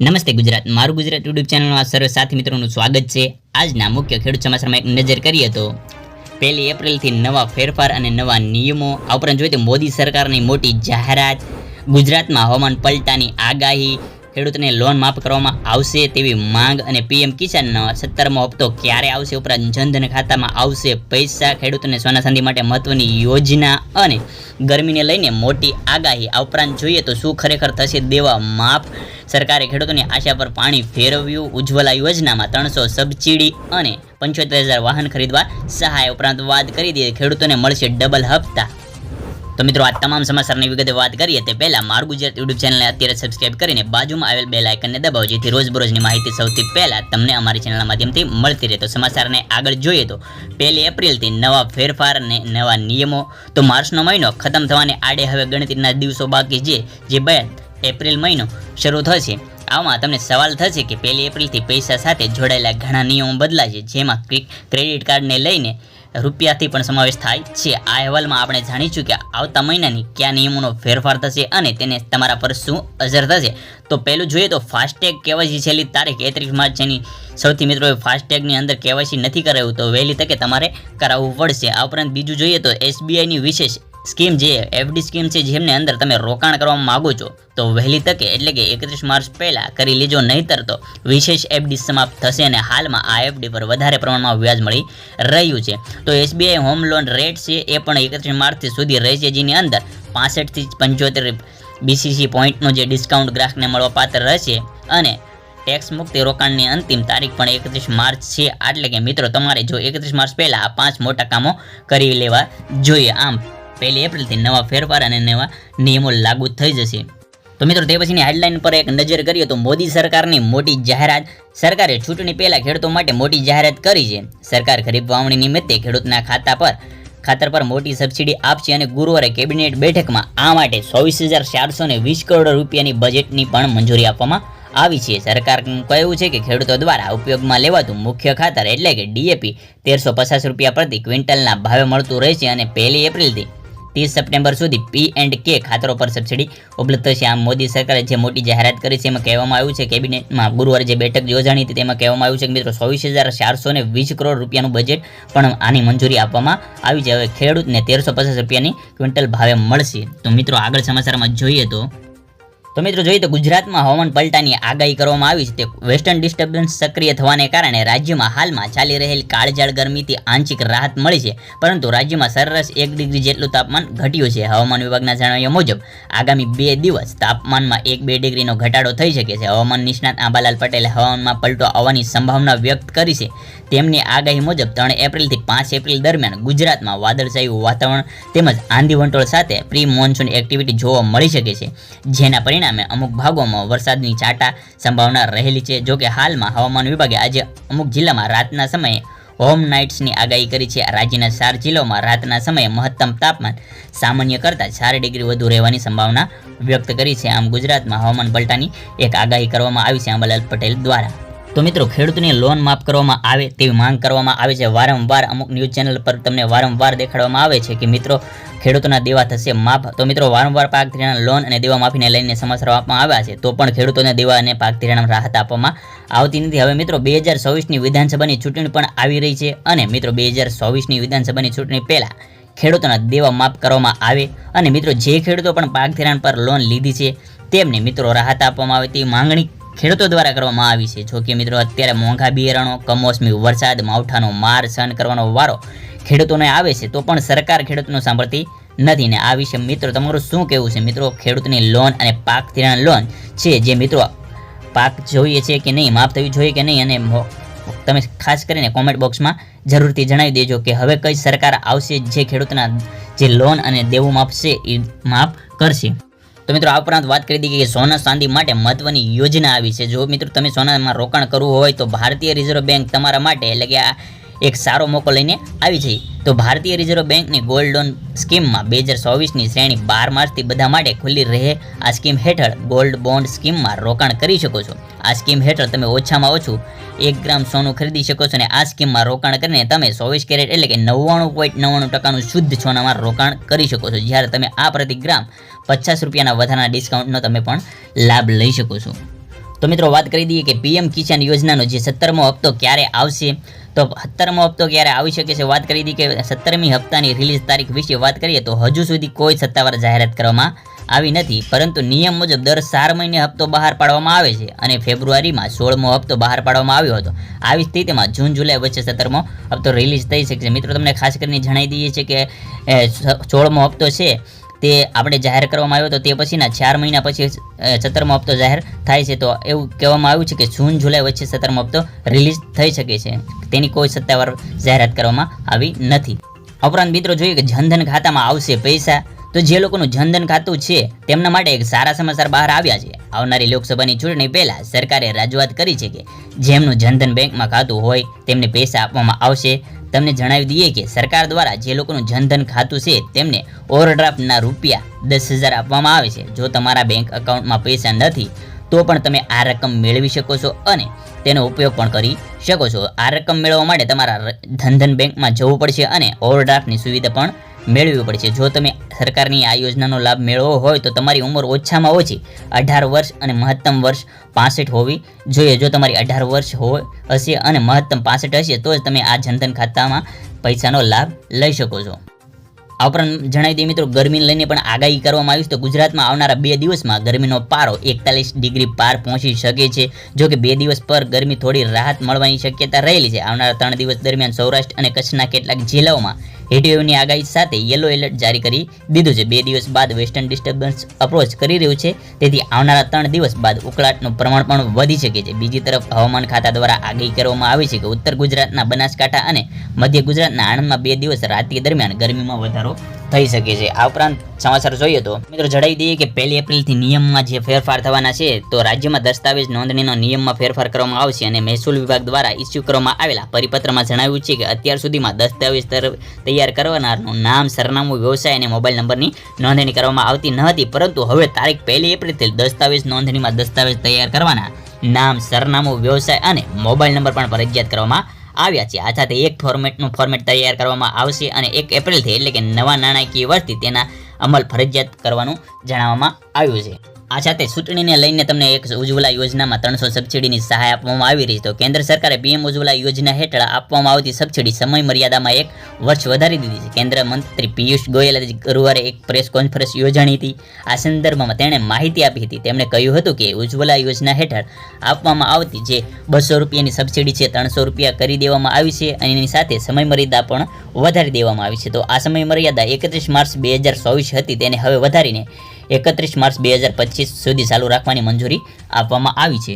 નમસ્તે ગુજરાત. મારું ગુજરાત યુટ્યુબ ચેનલમાં સર્વ સાથી મિત્રોનું સ્વાગત છે. આજના મુખ્ય ખેડૂત સમાચારમાં એક નજર કરીએ તો પહેલી એપ્રિલથી નવા ફેરફાર અને નવા નિયમો. આ ઉપરાંત જોઈએ તો મોદી સરકારની મોટી જાહેરાત, ગુજરાતમાં હવામાન પલટાની આગાહી ખેડૂતને લોન માફ કરવામાં આવશે તેવી માંગ અને પીએમ કિસાનનો સત્તરમો હપ્તો ક્યારે આવશે ઉપરાંત જનધન ખાતામાં આવશે પૈસા, ખેડૂતોને સોના ચાંદી માટે મહત્વની યોજના અને ગરમીને લઈને મોટી આગાહી. આ ઉપરાંત જોઈએ તો શું ખરેખર થશે દેવા માફ? સરકારે ખેડૂતોની આશા પર પાણી ફેરવ્યું. ઉજ્જવલા યોજનામાં ત્રણસો સબસિડી અને પંચોતેર હજાર વાહન ખરીદવા સહાય ઉપરાંત વાત કરી દઈએ ખેડૂતોને મળશે ડબલ હપ્તા. તો મિત્રો, આ તમામ સમાચારની વિગતે વાત કરીએ તે પહેલાં મારું ગુજરાત યુટ્યુબ ચેનલને અત્યારે સબસ્ક્રાઇબ કરીને બાજુમાં આવેલ બે લાઇકનને દબાવો, જેથી રોજબરોજની માહિતી સૌથી પહેલાં તમને અમારી ચેનલના માધ્યમથી મળતી રહે. તો સમાચારને આગળ જોઈએ તો, પહેલી એપ્રિલથી નવા ફેરફાર અને નવા નિયમો. તો માર્ચનો મહિનો ખતમ થવાને આડે હવે ગણતરીના દિવસો બાકી છે, જે બે એપ્રિલ મહિનો શરૂ થશે. આમાં તમને સવાલ થશે કે પહેલી એપ્રિલથી પૈસા સાથે જોડાયેલા ઘણા નિયમો બદલાશે, જેમાં ક્રેડિટ કાર્ડને લઈને રૂપિયાથી પણ સમાવેશ થાય છે. આ અહેવાલમાં આપણે જાણીશું કે આવતા મહિનાની કયા નિયમોનો ફેરફાર થશે અને તેને તમારા પર શું અસર થશે. તો પહેલું જોઈએ તો ફાસ્ટેગ કેવાયસી છેલ્લી તારીખ એકત્રીસ માર્ચ જેની સૌથી મિત્રોએ ફાસ્ટેગની અંદર કેવાયસી નથી કરાવ્યું તો વહેલી તકે તમારે કરાવવું પડશે. આ ઉપરાંત બીજું જોઈએ તો એસબીઆઈની વિશેષ સ્કીમ જે એફડી સ્કીમ છે, જેમને અંદર તમે રોકાણ કરવા માંગો છો, તો વહેલી તકે એટલે કે એકત્રીસ માર્ચ પહેલાં કરી લેજો, નહીંતર તો વિશેષ એફડી સમાપ્ત થશે અને હાલમાં આ એફડી પર વધારે પ્રમાણમાં વ્યાજ મળી રહ્યું છે. તો એસબીઆઈ હોમ લોન રેટ છે, એ પણ એકત્રીસ માર્ચથી સુધી રહેશે, જેની અંદર પાસઠથી પંચોતેર બીસીસી પોઈન્ટનો જે ડિસ્કાઉન્ટ ગ્રાહકને મળવા પાત્ર રહેશે અને ટેક્સ મુક્તિ રોકાણની અંતિમ તારીખ પણ એકત્રીસ માર્ચ છે. એટલે કે મિત્રો, તમારે જો એકત્રીસ માર્ચ પહેલાં આ પાંચ મોટા કામો કરી લેવા જોઈએ. આમ પહેલી એપ્રિલથી નવા ફેરફાર અને નવા નિયમો લાગુ થઈ જશે. તો મિત્રો, તે પછીની હેડલાઇન પર એક નજર કરીએ તો મોદી સરકારની મોટી જાહેરાત, સરકારે ચૂંટણી પહેલાં ખેડૂતો માટે મોટી જાહેરાત કરી છે. સરકાર ખરીફ વાવણી નિમિત્તે ખેડૂતના ખાતા પર, ખાતર પર મોટી સબસિડી આપશે અને ગુરુવારે કેબિનેટ બેઠકમાં આ માટે ચોવીસ હજાર ચારસો વીસ કરોડ રૂપિયાની બજેટની પણ મંજૂરી આપવામાં આવી છે. સરકારનું કહેવું છે કે ખેડૂતો દ્વારા ઉપયોગમાં લેવાતું મુખ્ય ખાતર એટલે કે ડીએપી તેરસો પચાસ રૂપિયા પ્રતિ ક્વિન્ટલના ભાવે મળતું રહેશે અને પહેલી એપ્રિલથી ત્રીસ સપ્ટેમ્બર સુધી પી એન્ડ કે ખાતરો પર સબસિડી ઉપલબ્ધ થશે. આમ મોદી સરકારે જે મોટી જાહેરાત કરી છે, એમાં કહેવામાં આવ્યું છે, કેબિનેટમાં ગુરુવારે જે બેઠક યોજાણી હતી, તેમાં કહેવામાં આવ્યું છે કે મિત્રો ચોવીસ હજાર ચારસો ને વીસ કરોડ રૂપિયાનું બજેટ પણ આની મંજૂરી આપવામાં આવી છે. હવે ખેડૂતને તેરસો પચાસ રૂપિયાની ક્વિન્ટલ ભાવે મળશે. તો મિત્રો આગળ સમાચારમાં જોઈએ તો તો મિત્રો જોઈએ તો ગુજરાતમાં હવામાન પલટાની આગાહી કરવામાં આવી છે. તે વેસ્ટર્ન ડિસ્ટર્બન્સ સક્રિય થવાને કારણે રાજ્યમાં હાલમાં ચાલી રહેલ કાળઝાળ ગરમીથી આંશિક રાહત મળી છે. પરંતુ રાજ્યમાં સરેરાશ એક ડિગ્રી જેટલું તાપમાન ઘટ્યું છે. હવામાન વિભાગના જણાવ્યા મુજબ, આગામી બે દિવસ તાપમાનમાં એક બે ડિગ્રીનો ઘટાડો થઈ શકે છે. હવામાન નિષ્ણાત આંબાલાલ પટેલે હવામાનમાં પલટો આવવાની સંભાવના વ્યક્ત કરી છે. તેમની આગાહી મુજબ ત્રણ એપ્રિલથી પાંચ એપ્રિલ દરમિયાન ગુજરાતમાં વાદળછાયું વાતાવરણ તેમજ આંધી વંટોળ સાથે પ્રી મોન્સૂન એક્ટિવિટી જોવા મળી શકે છે. જેના પરિણામે અમુક ભાગોમાં વરસાદની ચાટા સંભાવના રહેલી છે. જોકે હાલમાં હવામાન વિભાગે આજે અમુક જિલ્લામાં રાતના સમયે હોમ નાઇટ્સની આગાહી કરી છે. રાજ્યના ચાર જિલ્લાઓમાં રાતના સમયે મહત્તમ તાપમાન સામાન્ય કરતાં ચાર ડિગ્રી વધુ રહેવાની સંભાવના વ્યક્ત કરી છે. આમ ગુજરાતમાં હવામાન પલટાની એક આગાહી કરવામાં આવી છે. અંબાલાલ પટેલ દ્વારા તો મિત્રો, ખેડૂતોને લોન માફ કરવામાં આવે તેવી માંગ કરવામાં આવે છે. વારંવાર અમુક ન્યૂઝ ચેનલ પર તમને વારંવાર દેખાડવામાં આવે છે કે મિત્રો, ખેડૂતોના દેવા થશે માફ. તો મિત્રો, વારંવાર પાક ધિરાણ લોન અને દેવા માફીને લઈને સમાચારો આપવામાં આવ્યા છે. તો પણ ખેડૂતોને દેવા અને પાક ધિરાણ રાહત આપવામાં આવતી નથી. હવે મિત્રો, બે હજાર ચોવીસની વિધાનસભાની ચૂંટણી પણ આવી રહી છે અને મિત્રો, બે હજાર ચોવીસની વિધાનસભાની ચૂંટણી પહેલાં ખેડૂતોના દેવા માફ કરવામાં આવે અને મિત્રો, જે ખેડૂતો પણ પાક ધિરાણ પર લોન લીધી છે, તેમને મિત્રો રાહત આપવામાં આવે તેવી માંગણી ખેડૂતો દ્વારા કરવામાં આવી છે. જોકે મિત્રો, અત્યારે મોંઘા બિયારણો, કમોસમી વરસાદ, માવઠાનો માર સહન કરવાનો વારો ખેડૂતોને આવે છે, તો પણ સરકાર ખેડૂતનું સાંભળતી નથી. ને આ વિશે મિત્રો, તમારું શું કહેવું છે? મિત્રો, ખેડૂતની લોન અને પાક ધિરાણ લોન છે જે મિત્રો પાક જોઈએ છે કે નહીં? માફ થવી જોઈએ કે નહીં? અને તમે ખાસ કરીને કોમેન્ટ બોક્સમાં જરૂરથી જણાવી દેજો કે હવે કઈ સરકાર આવશે જે ખેડૂતના જે લોન અને દેવું છે એ માફ કરશે. તો મિત્રો, આ ઉપરાંત વાત કરી દીધી કે સોના ચાંદી માટે મહત્વની યોજના આવી છે. જો મિત્રો, તમે સોનામાં રોકાણ કરવું હોય તો ભારતીય રિઝર્વ બેંક તમારા માટે, એટલે કે આ એક સારો મોકો લઈને આવી છે તો ભારતીય રિઝર્વ બેંકની ગોલ્ડ લોન સ્કીમમાં બે હજાર ચોવીસની શ્રેણી બાર માર્ચથી બધા માટે ખુલ્લી રહે. આ સ્કીમ હેઠળ ગોલ્ડ બોન્ડ સ્કીમમાં રોકાણ કરી શકો છો. આ સ્કીમ હેઠળ તમે ઓછામાં ઓછું એક ગ્રામ સોનું ખરીદી શકો છો અને આ સ્કીમમાં રોકાણ કરીને તમે ચોવીસ કેરેટ એટલે કે નવ્વાણું પોઈન્ટ નવ્વાણું ટકાનું શુદ્ધ સોનામાં રોકાણ કરી શકો છો. જ્યારે તમે આ પ્રતિ ગ્રામ પચાસ રૂપિયાના વધારાના ડિસ્કાઉન્ટનો તમે પણ લાભ લઈ શકો છો. તો મિત્રો વાત કરી દઈએ કે પીએમ કિસાન યોજનાનો જે સત્તરમો હપ્તો ક્યારે આવશે? તો સત્તરમો હપ્તો ક્યારે આવી શકે છે? વાત કરી દીધી કે સત્તરમી હપ્તાની રિલીઝ તારીખ વિશે વાત કરીએ તો હજુ સુધી કોઈ સત્તાવાર જાહેરાત કરવામાં આવી નથી. પરંતુ નિયમ મુજબ દર ચાર મહિને હપ્તો બહાર પાડવામાં આવે છે અને ફેબ્રુઆરીમાં સોળમો હપ્તો બહાર પાડવામાં આવ્યો હતો. આવી સ્થિતિમાં જૂન, જુલાઈ વચ્ચે સત્તરમો હપ્તો રિલીઝ થઈ શકશે. મિત્રો, તમને ખાસ કરીને જણાવી દઈએ છીએ કે સોળમો હપ્તો છે. તે આપણે જાહેર કરવામાં આવ્યો તો તે પછીના ચાર મહિના પછી સત્તરમો હપ્તો જાહેર થાય છે. તો એવું કહેવામાં આવ્યું છે કે જૂન, જુલાઈ વચ્ચે સત્તરમો હપ્તો રિલીઝ થઈ શકે છે. તેની કોઈ સત્તાવાર જાહેરાત કરવામાં આવી નથી. ઉપરાંત મિત્રો જોઈએ કે જનધન ખાતામાં આવશે પૈસા. તો જે લોકોનું જનધન ખાતું છે, તેમના માટે એક સારા સમાચાર બહાર આવ્યા છે. આવનારી લોકસભાની ચૂંટણી પહેલાં સરકારે રજૂઆત કરી છે કે જેમનું જનધન બેંકમાં ખાતું હોય, તેમને પૈસા આપવામાં આવશે. તમને જણાવી દઈએ કે સરકાર દ્વારા જે લોકોનું જનધન ખાતું છે, તેમને ઓવરડ્રાફ્ટના રૂપિયા દસ હજાર આપવામાં આવે છે. જો તમારા બેંક એકાઉન્ટમાં પૈસા નથી, તો પણ તમે આ રકમ મેળવી શકો છો અને તેનો ઉપયોગ પણ કરી શકો છો. આ રકમ મેળવવા માટે તમારા ધનધન બેંકમાં જવું પડશે અને ઓવરડ્રાફ્ટની સુવિધા પણ મેળવવી પડશે. જો તમે સરકારની આ યોજનાનો લાભ મેળવવો હોય તો તમારી ઉંમર ઓછામાં ઓછી અઢાર વર્ષ અને મહત્તમ વર્ષ પાસઠ હોવી જોઈએ. જો તમારી અઢાર વર્ષ હોય હશે અને મહત્તમ પાસઠ હશે, તો જ તમે આ જનધન ખાતામાં પૈસાનો લાભ લઈ શકો છો. આ ઉપરાંત જણાવી દઈએ મિત્રો, ગરમીને લઈને પણ આગાહી કરવામાં આવી છે. તો ગુજરાતમાં આવનારા બે દિવસમાં ગરમીનો પારો એકતાલીસ ડિગ્રી પાર પહોંચી શકે છે. જો કે બે દિવસ પર ગરમી થોડી રાહત મળવાની શક્યતા રહેલી છે. આવનારા ત્રણ દિવસ દરમિયાન સૌરાષ્ટ્ર અને કચ્છના કેટલાક જિલ્લાઓમાં હીટવેવની આગાહી સાથે યલો એલર્ટ જારી કરી દીધું છે. બે દિવસ બાદ વેસ્ટર્ન ડિસ્ટર્બન્સ અપ્રોચ કરી રહ્યું છે. તેથી આવનારા ત્રણ દિવસ બાદ ઉકળાટનું પ્રમાણ પણ વધી શકે છે. બીજી તરફ હવામાન ખાતા દ્વારા આગાહી કરવામાં આવી છે કે ઉત્તર ગુજરાતના બનાસકાંઠા અને મધ્ય ગુજરાતના આણંદમાં બે દિવસ રાત્રિ દરમિયાન ગરમીમાં વધારો થઈ શકે છે. આ ઉપરાંત સમાચાર જોઈએ તો, મિત્રો જણાવી દઈએ કે પહેલી એપ્રિલથી નિયમમાં જે ફેરફાર થવાના છે, તો રાજ્યમાં દસ્તાવેજ નોંધણીનો નિયમમાં ફેરફાર કરવામાં આવશે અને મહેસૂલ વિભાગ દ્વારા ઇસ્યુ કરવામાં આવેલા પરિપત્રમાં જણાવ્યું છે કે અત્યાર સુધીમાં દસ્તાવેજ તૈયાર કરનારનું નામ, સરનામું, વ્યવસાય અને મોબાઈલ નંબરની નોંધણી કરવામાં આવતી ન હતી. પરંતુ હવે તારીખ પહેલી એપ્રિલથી દસ્તાવેજ નોંધણીમાં દસ્તાવેજ તૈયાર કરવાના નામ, સરનામું, વ્યવસાય અને મોબાઈલ નંબર પણ ફરજિયાત કરવામાં આવ્યા છે. આ સાથે એક ફોર્મેટનું ફોર્મેટ તૈયાર કરવામાં આવશે અને એક એપ્રિલથી એટલે કે નવા નાણાકીય વર્ષથી તેના અમલ ફરજિયાત કરવાનું જણાવવામાં આવ્યું છે. આ સાથે ચૂંટણીને લઈને તમને એક ઉજ્જવલા યોજનામાં ત્રણસો સબસિડીની સહાય આપવામાં આવી રહી તો કેન્દ્ર સરકારે પીએમ ઉજ્જવલા યોજના હેઠળ આપવામાં આવતી સબસિડી સમય મર્યાદામાં એક વર્ષ વધારી દીધી છે. કેન્દ્ર મંત્રી પિયુષ ગોયલે ગુરુવારે એક પ્રેસ કોન્ફરન્સ યોજાણી હતી. આ સંદર્ભમાં તેણે માહિતી આપી હતી. તેમણે કહ્યું હતું કે ઉજ્જવલા યોજના હેઠળ આપવામાં આવતી જે બસો રૂપિયાની સબસિડી છે, ત્રણસો રૂપિયા કરી દેવામાં આવી છે અને એની સાથે સમય મર્યાદા પણ વધારી દેવામાં આવી છે. તો આ સમય મર્યાદા એકત્રીસ માર્ચ બે હજાર ચોવીસ હતી. તેને હવે વધારીને એકત્રીસ માર્ચ બે હજાર પચીસ સુધી ચાલુ રાખવાની મંજૂરી આપવામાં આવી છે.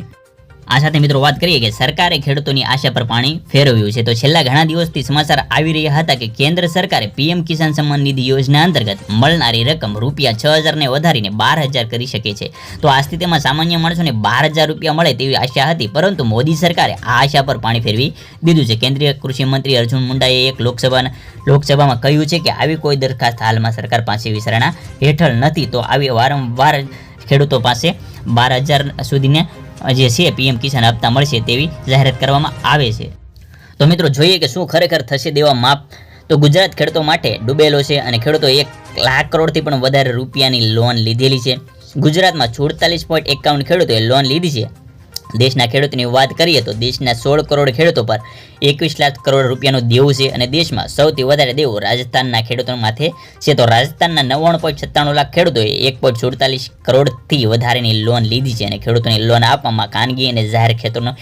આ સાથે મિત્રો વાત કરીએ કે સરકારે ખેડૂતોની આશા પર પાણી ફેરવ્યું છે. તો છેલ્લા ઘણા દિવસથી સમાચાર આવી રહ્યા હતા કે કેન્દ્ર સરકારે પીએમ કિસાન સન્માન નિધિ યોજના અંતર્ગત મળનારી રકમ રૂપિયા છ હજારને વધારીને બાર હજાર કરી શકે છે. તો આ સ્થિતિમાં સામાન્ય માણસોને બાર હજાર રૂપિયા મળે તેવી આશા હતી, પરંતુ મોદી સરકારે આ આશા પર પાણી ફેરવી દીધું છે. કેન્દ્રીય કૃષિ મંત્રી અર્જુન મુંડાએ એક લોકસભાના લોકસભામાં કહ્યું છે કે આવી કોઈ દરખાસ્ત હાલમાં સરકાર પાસે વિચારણા હેઠળ નથી. તો આવી વારંવાર ખેડૂતો પાસે બાર હજાર સુધીને જે છે, પીએમ કિસાન હપ્તા મળશે તેવી જાહેરાત કરવામાં આવે છે. તો મિત્રો, જોઈએ કે શું ખરેખર થશે દેવા માપ. તો ગુજરાત ખેડૂતો માટે ડૂબેલો છે અને ખેડૂતો એક લાખ કરોડથી પણ વધારે રૂપિયાની લોન લીધેલી છે. ગુજરાતમાં સુડતાલીસ પોઈન્ટ એકાવન ખેડૂતોએ લોન લીધી છે. દેશના ખેડૂતોની વાત કરીએ તો દેશના સોળ કરોડ ખેડૂતો પર એકવીસ લાખ કરોડ રૂપિયાનું દેવું છે અને દેશમાં સૌથી વધારે દેવું રાજસ્થાનના ખેડૂતો માથે છે. તો રાજસ્થાનના નવ્વાણું પોઈન્ટ સત્તાણું લાખ ખેડૂતોએ એક પોઈન્ટ સુડતાલીસ કરોડથી વધારેની લોન લીધી છે અને ખેડૂતોની લોન આપવામાં ખાનગી અને જાહેર ક્ષેત્રનો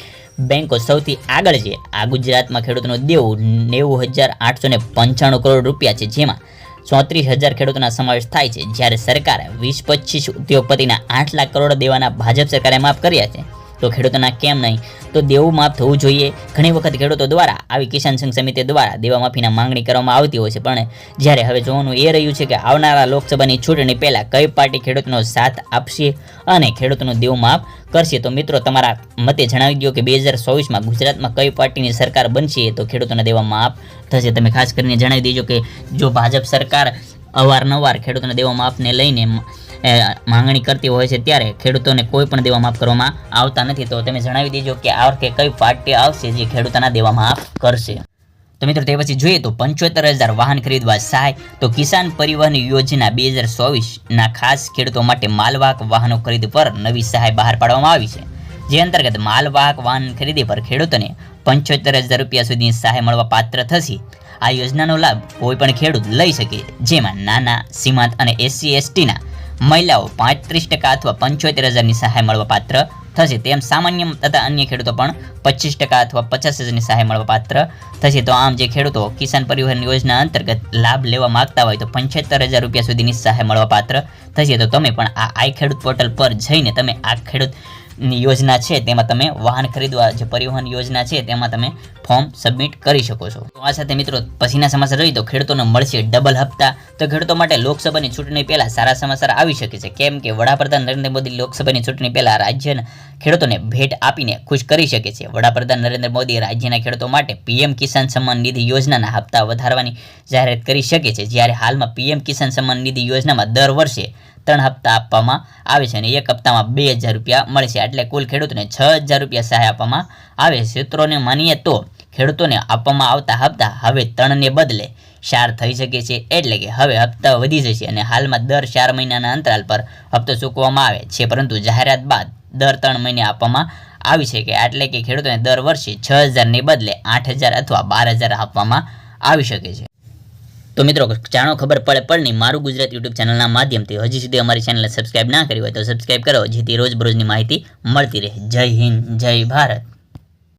બેંકો સૌથી આગળ છે. આ ગુજરાતમાં ખેડૂતોનું દેવું નેવું હજાર આઠસો ને પંચાણું કરોડ રૂપિયા છે, જેમાં ચોત્રીસ હજાર ખેડૂતોના સમાવેશ થાય છે. જ્યારે સરકારે વીસ પચીસ ઉદ્યોગપતિના આઠ લાખ કરોડ દેવાના ભાજપ સરકારે માફ કર્યા છે. તો ખેડૂતોના કેમ નહીં? તો દેવું માફ થવું જોઈએ. ઘણી વખત ખેડૂતો દ્વારા આવી કિસાન સંઘ સમિતિ દ્વારા દેવા માફીના માંગણી કરવામાં આવતી હોય છે. પણ જ્યારે હવે જોવાનું એ રહ્યું છે કે આવનારા લોકસભાની ચૂંટણી પહેલાં કઈ પાર્ટી ખેડૂતનો સાથ આપશે અને ખેડૂતોનું દેવું માફ કરશે? તો મિત્રો, તમારા મતે જણાવી દો કે બે હજાર ચોવીસમાં ગુજરાતમાં કઈ પાર્ટીની સરકાર બનશે તો ખેડૂતોને દેવા માફ થશે? તમે ખાસ કરીને જણાવી દેજો કે જો ભાજપ સરકાર અવારનવાર ખેડૂતોના દેવા માફને લઈને માંગણી કરતી હોય છે ત્યારે ખેડૂતોને કોઈ પણ દેવા માફ કરવામાં આવતા નથી. તો તમે જણાવી દેજો કે આ વખતે કઈ પાર્ટી આવશે જે ખેડૂતોના દેવા માફ કરશે? તો મિત્રો, તે પછી જોઈએ તો પંચોતેર હજાર વાહન ખરીદવા સહાય. તો કિસાન પરિવહન યોજના બે હજાર ચોવીસના ખાસ ખેડૂતો માટે માલવાહક વાહનો ખરીદ પર નવી સહાય બહાર પાડવામાં આવી છે. જે અંતર્ગત માલવાહક વાહન ખરીદી પર ખેડૂતોને પંચોતેર હજાર રૂપિયા સુધીની સહાય મળવા પાત્ર થશે. આ યોજનાનો લાભ કોઈ પણ ખેડૂત લઈ શકે, જેમાં નાના, સીમાંત અને એસસી, એસટીના મહિલાઓ પાંત્રીસ ટકા અથવા પંચોતેર હજારની સહાય મળવા પાત્ર થશે તેમ સામાન્ય તથા અન્ય ખેડૂતો પણ પચીસ ટકા અથવા પચાસ હજારની સહાય મળવા પાત્ર થશે. તો આમ જે ખેડૂતો કિસાન પરિવહન યોજના અંતર્ગત લાભ લેવા માગતા હોય તો પંચોતેર હજાર રૂપિયા સુધીની સહાય મળવા પાત્ર થશે. તો તમે પણ આ આઈ ખેડૂત પોર્ટલ પર જઈને તમે આ ખેડૂત યોજના છે, તેમાં તમે વાહન ખરીદવા જે પરિવહન યોજના છે, તેમાં તમે ફોર્મ સબમિટ કરી શકો છો. તો આ સાથે મિત્રો પછીના સમાચાર જોઈએ તો ખેડૂતોને મળશે ડબલ હપ્તા. તો ખેડૂતો માટે લોકસભાની ચૂંટણી પહેલાં સારા સમાચાર આવી શકે છે. કેમ કે વડાપ્રધાન નરેન્દ્ર મોદી લોકસભાની ચૂંટણી પહેલાં રાજ્યના ખેડૂતોને ભેટ આપીને ખુશ કરી શકે છે. વડાપ્રધાન નરેન્દ્ર મોદી રાજ્યના ખેડૂતો માટે પીએમ કિસાન સન્માન નિધિ યોજનાના હપ્તા વધારવાની જાહેરાત કરી શકે છે. જ્યારે હાલમાં પીએમ કિસાન સન્માન નિધિ યોજનામાં દર વર્ષે ત્રણ હપ્તા આપવામાં આવે છે અને એક હપ્તામાં બે હજાર રૂપિયા મળશે એટલે કુલ ખેડૂતોને છ હજાર રૂપિયા સહાય આપવામાં આવે સૂત્રોને માનીએ તો ખેડૂતોને આપવામાં આવતા હપ્તા હવે ત્રણને બદલે ચાર થઈ શકે છે. એટલે કે હવે હપ્તા વધી જશે અને હાલમાં દર ચાર મહિનાના અંતરાલ પર હપ્તો ચૂકવવામાં આવે છે. પરંતુ જાહેરાત બાદ દર ત્રણ મહિને આપવામાં આવી છે કે એટલે કે ખેડૂતોને દર વર્ષે છ હજારને બદલે આઠ હજાર અથવા બાર હજાર આપવામાં આવી શકે છે. તો મિત્રો, જાણો ખબર પડે પડની મારું ગુજરાત યુટ્યુબ ચેનલના માધ્યમથી હજી સુધી અમારી ચેનલને સબસ્ક્રાઈબ ના કરી હોય તો સબસ્ક્રાઈબ કરો, જેથી રોજબરોજની માહિતી મળતી રહે. જય હિન્દ, જય ભારત.